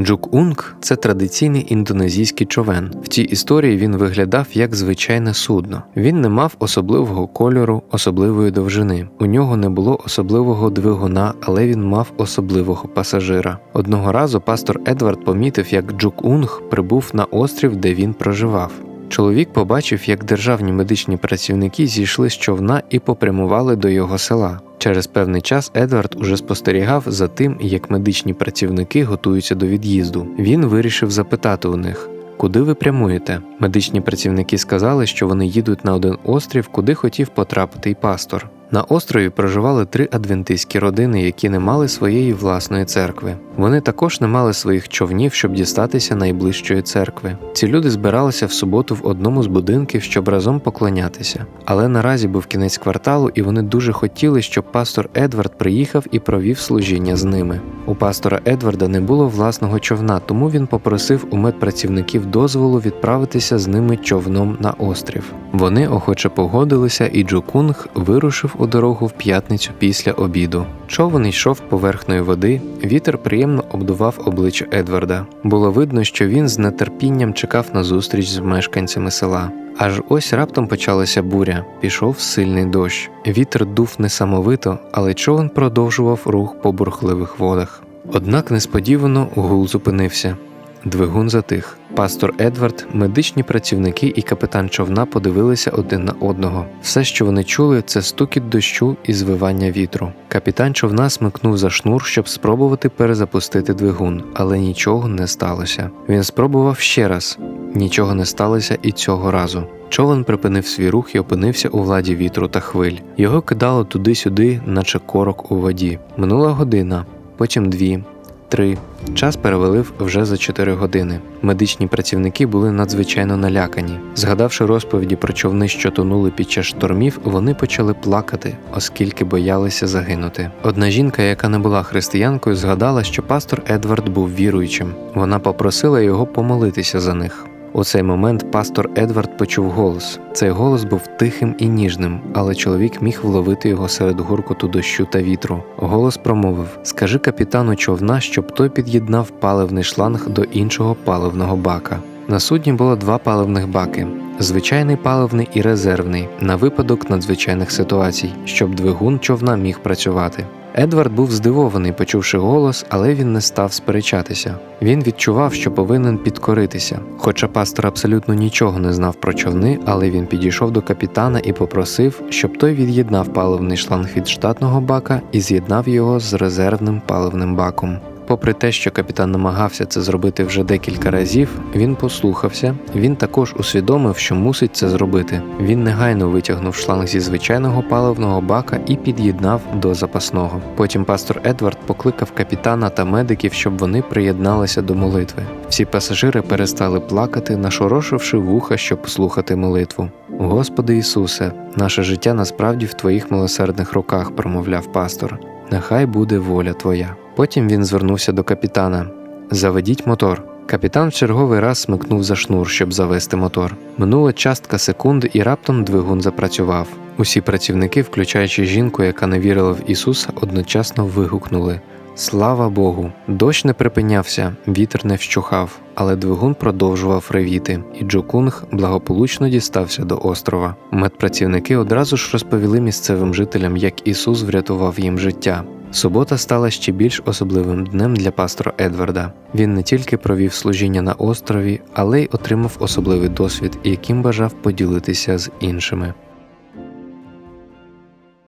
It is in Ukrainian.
Джук-Унг – це традиційний індонезійський човен. В цій історії він виглядав як звичайне судно. Він не мав особливого кольору, особливої довжини. У нього не було особливого двигуна, але він мав особливого пасажира. Одного разу пастор Едвард помітив, як Джук-Унг прибув на острів, де він проживав. Чоловік побачив, як державні медичні працівники зійшли з човна і попрямували до його села. Через певний час Едвард уже спостерігав за тим, як медичні працівники готуються до від'їзду. Він вирішив запитати у них. Куди ви прямуєте? Медичні працівники сказали, що вони їдуть на один острів, куди хотів потрапити й пастор. На острові проживали три адвентистські родини, які не мали своєї власної церкви. Вони також не мали своїх човнів, щоб дістатися найближчої церкви. Ці люди збиралися в суботу в одному з будинків, щоб разом поклонятися. Але наразі був кінець кварталу, і вони дуже хотіли, щоб пастор Едвард приїхав і провів служіння з ними. У пастора Едварда не було власного човна, тому він попросив у медпрацівників дозволу відправитися з ними човном на острів. Вони охоче погодилися, і Джукунг вирушив у дорогу в п'ятницю після обіду. Човен йшов поверхнею води, вітер приємно обдував обличчя Едварда. Було видно, що він з нетерпінням чекав на зустріч з мешканцями села. Аж ось раптом почалася буря, пішов сильний дощ. Вітер дув несамовито, але човен продовжував рух по бурхливих водах. Однак несподівано гул зупинився. Двигун затих. Пастор Едвард, медичні працівники і капітан човна подивилися один на одного. Все, що вони чули, це стукіт дощу і звивання вітру. Капітан човна смикнув за шнур, щоб спробувати перезапустити двигун, але нічого не сталося. Він спробував ще раз. Нічого не сталося і цього разу. Човен припинив свій рух і опинився у владі вітру та хвиль. Його кидало туди-сюди, наче корок у воді. Минула година, потім дві, три. Час перевели вже за 4 години. Медичні працівники були надзвичайно налякані. Згадавши розповіді про човни, що тонули під час штормів, вони почали плакати, оскільки боялися загинути. Одна жінка, яка не була християнкою, згадала, що пастор Едвард був віруючим. Вона попросила його помолитися за них. У цей момент пастор Едвард почув голос. Цей голос був тихим і ніжним, але чоловік міг вловити його серед гуркоту дощу та вітру. Голос промовив: Скажи капітану човна, щоб той під'єднав паливний шланг до іншого паливного бака. На судні було два паливних баки: звичайний паливний і резервний, на випадок надзвичайних ситуацій, щоб двигун човна міг працювати. Едвард був здивований, почувши голос, але він не став сперечатися. Він відчував, що повинен підкоритися. Хоча пастор абсолютно нічого не знав про човни, але він підійшов до капітана і попросив, щоб той від'єднав паливний шланг від штатного бака і з'єднав його з резервним паливним баком. Попри те, що капітан намагався це зробити вже декілька разів, він послухався. Він також усвідомив, що мусить це зробити. Він негайно витягнув шланг зі звичайного паливного бака і під'єднав до запасного. Потім пастор Едвард покликав капітана та медиків, щоб вони приєдналися до молитви. Всі пасажири перестали плакати, нашорошивши вуха, щоб слухати молитву. Господи Ісусе, наше життя насправді в Твоїх милосердних руках, промовляв пастор. Нехай буде воля Твоя. Потім він звернувся до капітана: Заведіть мотор. Капітан в черговий раз смикнув за шнур, щоб завести мотор. Минула частка секунд, і раптом двигун запрацював. Усі працівники, включаючи жінку, яка не вірила в Ісуса, одночасно вигукнули: Слава Богу! Дощ не припинявся, вітер не вщухав, але двигун продовжував ревіти, і Джокунг благополучно дістався до острова. Медпрацівники одразу ж розповіли місцевим жителям, як Ісус врятував їм життя. Субота стала ще більш особливим днем для пастора Едварда. Він не тільки провів служіння на острові, але й отримав особливий досвід, яким бажав поділитися з іншими.